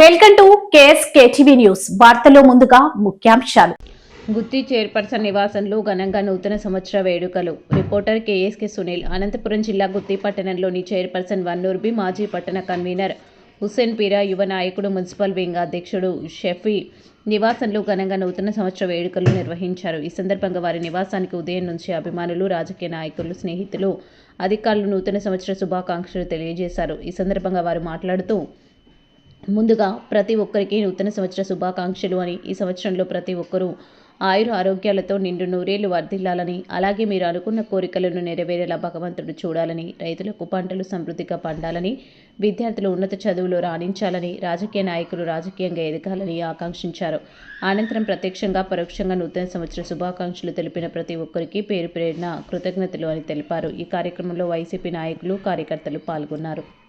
Welcome to KS KTV news. వార్తలో ముందుగా ముఖ్యాంశాలు. గుత్తి చైర్పర్సన్ నివాసంలో ఘనంగా నూతన సంవత్సర వేడుకలు. రిపోర్టర్ కేఎస్కే సునీల్ అనంతపురం జిల్లా గుత్తి పట్టణంలోని చైర్పర్సన్ వన్నూర్బి మాజీ పట్టణ కన్వీనర్ హుస్సేన్ పీరా యువ నాయకుడు మున్సిపల్ వింగ్ అధ్యక్షుడు షఫీ నివాసంలో ఘనంగా నూతన సంవత్సర వేడుకలు నిర్వహించారు. ఈ సందర్భంగా వారి నివాసానికి ఉదయం నుంచి అభిమానులు రాజకీయ నాయకులు స్నేహితులు అధికారులు నూతన సంవత్సర శుభాకాంక్షలు తెలియజేశారు. ఈ సందర్భంగా వారు మాట్లాడుతూ ముందుగా ప్రతి ఒక్కరికి నూతన సంవత్సర శుభాకాంక్షలు అని ఈ సంవత్సరంలో ప్రతి ఒక్కరూ ఆయుర ఆరోగ్యాలతో నిండు నూరేళ్ళు వర్ధిల్లాలని అలాగే మీరు అనుకున్న కోరికలను నెరవేరేలా భగవంతుడు చూడాలని రైతులకు పంటలు సమృద్ధిగా పండాలని విద్యార్థులు ఉన్నత చదువులో రాణించాలని రాజకీయ నాయకులు రాజకీయంగా ఎదగాలని ఆకాంక్షించారు. అనంతరం ప్రత్యక్షంగా పరోక్షంగా నూతన సంవత్సర శుభాకాంక్షలు తెలిపిన ప్రతి ఒక్కరికి పేరు పేరున కృతజ్ఞతలు అని తెలిపారు. ఈ కార్యక్రమంలో వైసీపీ నాయకులు కార్యకర్తలు పాల్గొన్నారు.